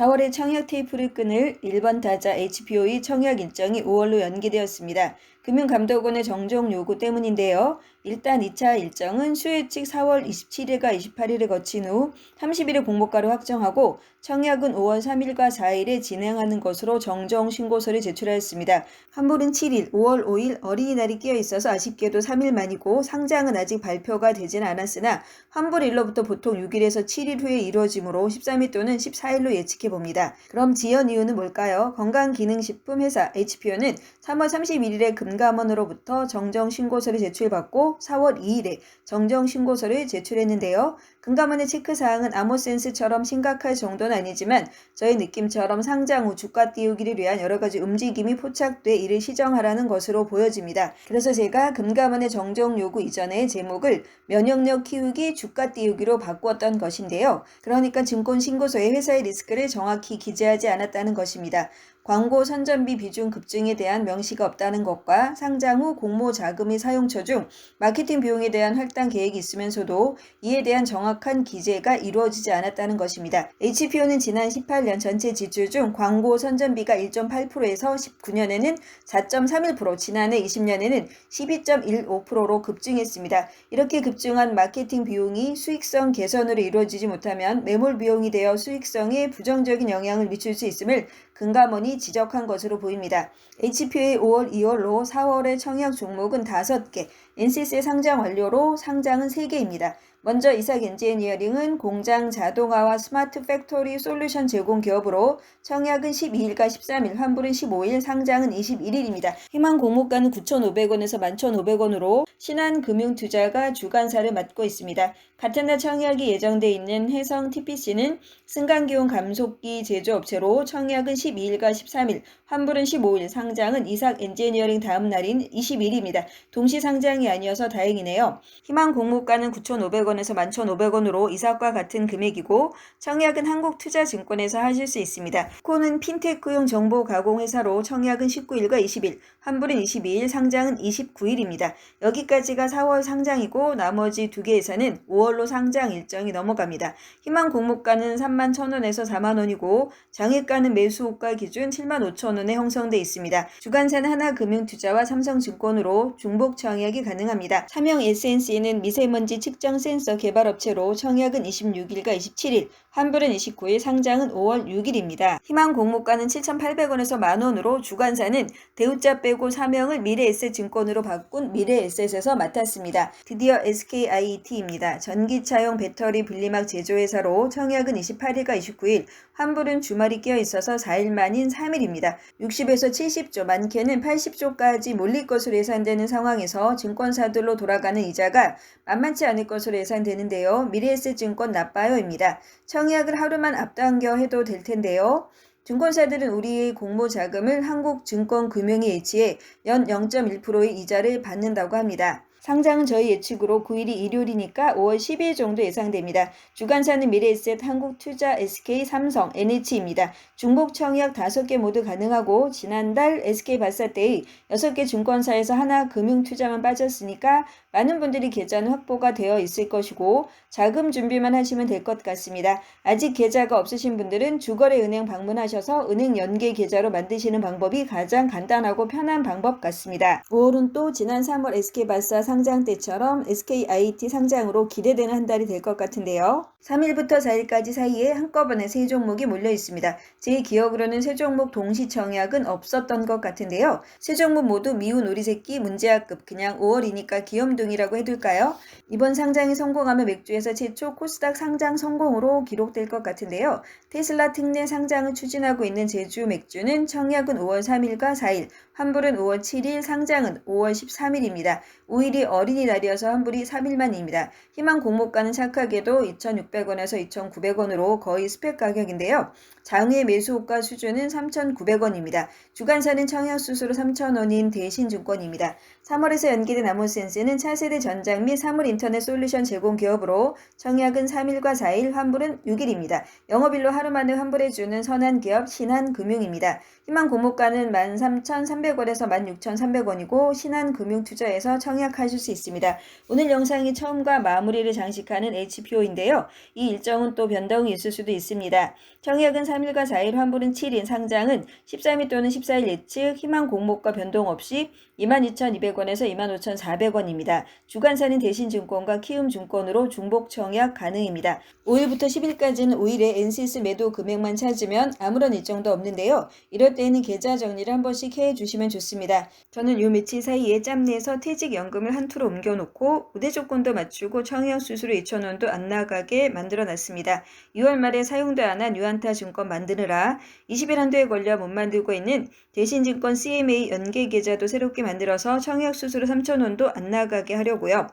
4월에 청약 테이프를 끊을 1번 타자 HPO의 청약 일정이 5월로 연기되었습니다. 금융감독원의 정정 요구 때문인데요. 일단 2차 일정은 수요 측 4월 27일과 28일을 거친 후 30일에 공모가로 확정하고 청약은 5월 3일과 4일에 진행하는 것으로 정정 신고서를 제출하였습니다. 환불은 7일, 5월 5일 어린이날이 끼어 있어서 아쉽게도 3일 만이고 상장은 아직 발표가 되지는 않았으나 환불일로부터 보통 6일에서 7일 후에 이루어지므로 13일 또는 14일로 예측해 봅니다. 그럼 지연 이유는 뭘까요? 건강기능식품 회사 HPO는 3월 31일에 금 감원으로부터 정정 신고서를 제출받고 4월 2일에 정정 신고서를 제출했는데요. 금감원의 체크사항은 아모센스처럼 심각할 정도는 아니지만 저의 느낌처럼 상장 후 주가 띄우기를 위한 여러 가지 움직임이 포착돼 이를 시정하라는 것으로 보여집니다. 그래서 제가 금감원의 정정 요구 이전의 제목을 면역력 키우기 주가 띄우기로 바꾸었던 것인데요. 그러니까 증권 신고서에 회사의 리스크를 정확히 기재하지 않았다는 것입니다. 광고 선전비 비중 급증에 대한 명시가 없다는 것과 상장 후 공모 자금의 사용처 중 마케팅 비용에 대한 할당 계획이 있으면서도 이에 대한 정확한 기재가 이루어지지 않았다는 것입니다. HPO는 지난 18년 전체 지출 중 광고 선전비가 1.8%에서 19년에는 4.31%, 지난해 20년에는 12.15%로 급증했습니다. 이렇게 급증한 마케팅 비용이 수익성 개선으로 이루어지지 못하면 매몰 비용이 되어 수익성에 부정적인 영향을 미칠 수 있음을 금감원이 지적한 것으로 보입니다. HP의 5월, 2월로 4월의 청약 종목은 5개, NCS의 상장 완료로 상장은 3개입니다. 먼저 이삭 엔지니어링은 공장 자동화와 스마트 팩토리 솔루션 제공 기업으로 청약은 12일과 13일, 환불은 15일, 상장은 21일입니다. 희망 공모가는 9,500원에서 11,500원으로 신한금융투자가 주관사를 맡고 있습니다. 같은 날 청약이 예정돼 있는 해성 TPC는 승강기온 감속기 제조업체로 청약은 12일과 13일, 환불은 15일, 상장은 이삭 엔지니어링 다음 날인 20일입니다. 동시 상장이 아니어서 다행이네요. 희망 공모가는 9,500원 에서 11,500원으로 이삭과 같은 금액이고 청약은 한국투자증권에서 하실 수 있습니다. 코는 핀테크용 정보 가공 회사로 청약은 19일과 20일, 환불은 22일, 상장은 29일입니다. 여기까지가 4월 상장이고 나머지 두 개 회사는 5월로 상장 일정이 넘어갑니다. 희망 공모가는 3만 1,000원에서 4만 원이고 장외가는 매수 호가 기준 7만 5천 원에 형성돼 있습니다. 주관사는 하나금융투자와 삼성증권으로 중복 청약이 가능합니다. 삼형 SNC는 미세먼지 측정 센서 개발업체로 청약은 26일과 27일, 환불은 29일, 상장은 5월 6일입니다. 희망 공모가는 7,800원에서 만원으로 주관사는 대우자 빼고 사명을 미래에셋증권으로 바꾼 미래에셋에서 맡았습니다. 드디어 SKIET입니다. 전기차용 배터리 분리막 제조회사로 청약은 28일과 29일, 환불은 주말이 끼어 있어서 4일 만인 3일입니다. 60에서 70조, 많게는 80조까지 몰릴 것으로 예상되는 상황에서 증권사들로 돌아가는 이자가 만만치 않을 것으로 예상되는데요. 미래에셋증권 나빠요입니다. 청약을 하루만 앞당겨 해도 될 텐데요. 증권사들은 우리의 공모 자금을 한국증권금융에 예치해 연 0.1%의 이자를 받는다고 합니다. 상장은 저희 예측으로 9일이 일요일이니까 5월 10일 정도 예상됩니다. 주관사는 미래에셋, 한국투자, SK, 삼성, NH입니다. 중복 청약 5개 모두 가능하고 지난달 SK바사 때의 6개 증권사에서 하나 금융투자만 빠졌으니까 많은 분들이 계좌는 확보가 되어 있을 것이고 자금 준비만 하시면 될 것 같습니다. 아직 계좌가 없으신 분들은 주거래 은행 방문하셔서 은행 연계 계좌로 만드시는 방법이 가장 간단하고 편한 방법 같습니다. 5월은 또 지난 3월 SK바사 상장 때처럼 SKIT 상장으로 기대되는 한 달이 될 것 같은데요. 3일부터 4일까지 사이에 한꺼번에 세 종목이 몰려 있습니다. 제 기억으로는 세 종목 동시 청약은 없었던 것 같은데요. 세 종목 모두 미운 우리 새끼 문제아급 그냥 5월이니까 귀염 둥이라고 해둘까요? 이번 상장이 성공하면 맥주에서 최초 코스닥 상장 성공으로 기록될 것 같은데요. 테슬라 특례 상장을 추진하고 있는 제주 맥주는 청약은 5월 3일과 4일, 환불은 5월 7일, 상장은 5월 13일입니다. 5일이 어린이날이어서 환불이 3일만입니다. 희망 공모가는 착하게도 2,600원에서 2,900원으로 거의 스펙 가격인데요. 장외 매수 호가 수준은 3,900원입니다. 주간사는 청약 수수로 3,000원인 대신증권입니다. 3월에서 연기된 아모센스는 4세대 전장 및 사물 인터넷 솔루션 제공 기업으로 청약은 3일과 4일, 환불은 6일입니다. 영업일로 하루 만에 환불해주는 선한 기업 신한금융입니다. 희망 공모가는 13,300원에서 16,300원이고 신한금융투자에서 청약하실 수 있습니다. 오늘 영상이 처음과 마무리를 장식하는 HPO인데요. 이 일정은 또 변동이 있을 수도 있습니다. 청약은 3일과 4일, 환불은 7일, 상장은 13일 또는 14일 예측, 희망 공모가 변동 없이 22,200원에서 25,400원입니다. 주간사는 대신증권과 키움증권으로 중복 청약 가능입니다. 5일부터 10일까지는 5일에 NCS 매도 금액만 찾으면 아무런 일정도 없는데요. 이럴 때는 계좌 정리를 한 번씩 해주시면 좋습니다. 저는 요 며칠 사이에 짬내서 퇴직연금을 한 투로 옮겨놓고 우대 조건도 맞추고 청약 수수료 2,000원도 안 나가게 만들어놨습니다. 6월 말에 사용도 안 한 유한타 증권 만드느라 20일 한도에 걸려 못 만들고 있는 대신증권 CMA 연계 계좌도 새롭게 만들어서 청약 수수료 3,000원도 안 나가 게 하려고요.